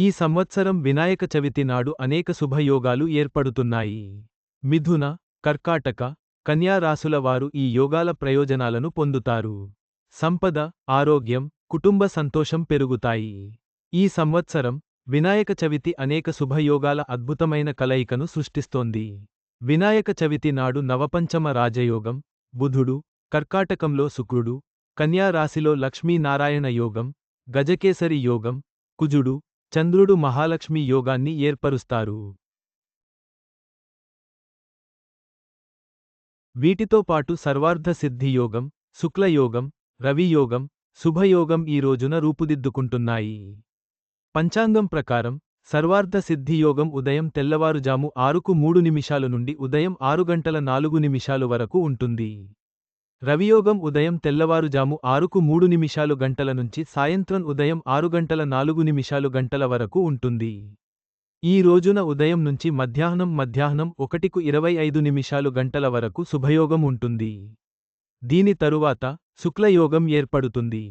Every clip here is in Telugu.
ఈ సంవత్సరం వినాయక చవితి నాడు అనేక శుభయోగాలు ఏర్పడుతున్నాయి. మిథున కర్కాటక కన్యారాశుల వారు ఈ యోగాల ప్రయోజనాలను పొందుతారు. సంపద ఆరోగ్యం కుటుంబ సంతోషం పెరుగుతాయి. ఈ సంవత్సరం వినాయక చవితి అనేక శుభయోగాల అద్భుతమైన కలయికను సృష్టిస్తోంది. వినాయక చవితి నాడు నవపంచమ రాజయోగం బుధుడు కర్కాటకంలో శుక్రుడు కన్యారాశిలో లక్ష్మీనారాయణ యోగం గజకేసరి యోగం కుజుడు చంద్రుడు మహాలక్ష్మి యోగాన్ని ఏర్పరుస్తారు. వీటితో పాటు సర్వార్ధ సిద్ధి యోగం శుక్లయోగం రవియోగం శుభయోగం ఈ రోజున రూపుదిద్దుకుంటున్నాయి. పంచాంగం ప్రకారం సర్వార్ధ సిద్ధి యోగం ఉదయం తెల్లవారుజాము ఆరుకు మూడు నిమిషాలు నుండి ఉదయం ఆరు గంటల నాలుగు నిమిషాలు వరకు ఉంటుంది. రవియోగం ఉదయం తెల్లవారుజాము ఆరుకు మూడు నిమిషాలు గంటల నుంచి సాయంత్రం ఉదయం ఆరు గంటల నాలుగు నిమిషాలు గంటల వరకు ఉంటుంది. ఈ రోజున ఉదయం నుంచి మధ్యాహ్నం మధ్యాహ్నం ఒకటికు ఇరవై ఐదు నిమిషాలు గంటల వరకు శుభయోగం ఉంటుంది. దీని తరువాత శుక్లయోగం ఏర్పడుతుంది.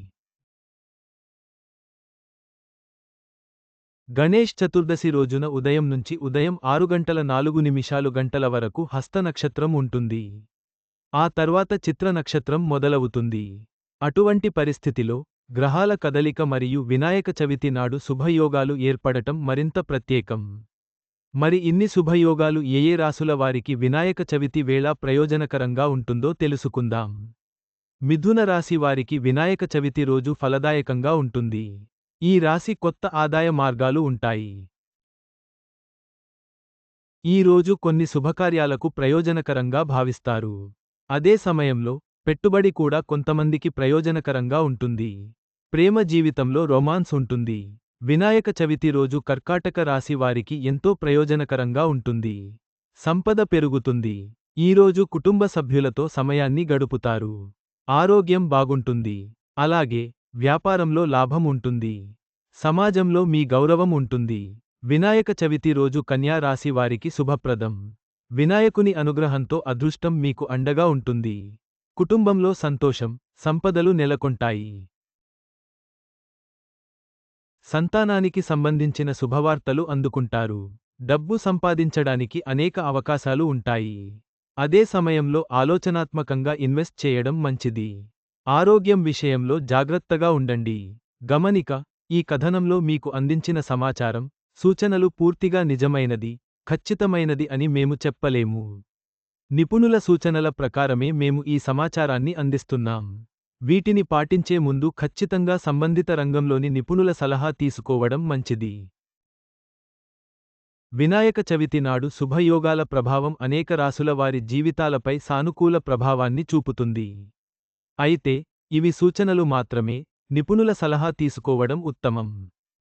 గణేష్ చతుర్దశి రోజున ఉదయం నుంచి ఉదయం ఆరు గంటల నాలుగు నిమిషాలు గంటల వరకు హస్త నక్షత్రం ఉంటుంది. ఆ తర్వాత చిత్ర నక్షత్రం మొదలవుతుంది. అటువంటి పరిస్థితిలో గ్రహాల కదలిక మరియు వినాయక చవితి నాడు శుభయోగాలు ఏర్పడటం మరింత ప్రత్యేకం. మరి ఇన్ని శుభయోగాలు ఏయే రాసుల వారికి వినాయక చవితి వేళ ప్రయోజనకరంగా ఉంటుందో తెలుసుకుందాం. మిథున రాశి వారికి వినాయక చవితి రోజు ఫలదాయకంగా ఉంటుంది. ఈ రాశి కొత్త ఆదాయ మార్గాలు ఉంటాయి. ఈ రోజు కొన్ని శుభకార్యాలకు ప్రయోజనకరంగా భావిస్తారు. అదే సమయంలో పెట్టుబడి కూడా కొంతమందికి ప్రయోజనకరంగా ఉంటుంది. ప్రేమ జీవితంలో రొమాన్స్ ఉంటుంది. వినాయక చవితి రోజు కర్కాటక రాశి వారికి ఎంతో ప్రయోజనకరంగా ఉంటుంది. సంపద పెరుగుతుంది. ఈరోజు కుటుంబ సభ్యులతో సమయాన్ని గడుపుతారు. ఆరోగ్యం బాగుంటుంది. అలాగే వ్యాపారంలో లాభం ఉంటుంది. సమాజంలో మీ గౌరవం ఉంటుంది. వినాయక చవితి రోజు కన్యా రాశి వారికి శుభప్రదం. వినాయకుని అనుగ్రహంతో అదృష్టం మీకు అండగా ఉంటుంది. కుటుంబంలో సంతోషం సంపదలు నెలకొంటాయి. సంతానానికి సంబంధించిన శుభవార్తలు అందుకుంటారు. డబ్బు సంపాదించడానికి అనేక అవకాశాలు ఉంటాయి. అదే సమయంలో ఆలోచనాత్మకంగా ఇన్వెస్ట్ చేయడం మంచిది. ఆరోగ్యం విషయంలో జాగ్రత్తగా ఉండండి. గమనిక ఈ కథనంలో మీకు అందించిన సమాచారం సూచనలు పూర్తిగా నిజమైనది. ఖచ్చితమైనది అని మేము చెప్పలేము. నిపుణుల సూచనల ప్రకారమే మేము ఈ సమాచారాన్ని అందిస్తున్నాం. వీటిని పాటించే ముందు ఖచ్చితంగా సంబంధిత రంగంలోని నిపుణుల సలహా తీసుకోవడం మంచిది. వినాయక చవితి నాడు శుభయోగాల ప్రభావం అనేక రాసుల వారి జీవితాలపై సానుకూల ప్రభావాన్ని చూపుతుంది. అయితే ఇవి సూచనలు మాత్రమే నిపుణుల సలహా తీసుకోవడం ఉత్తమం.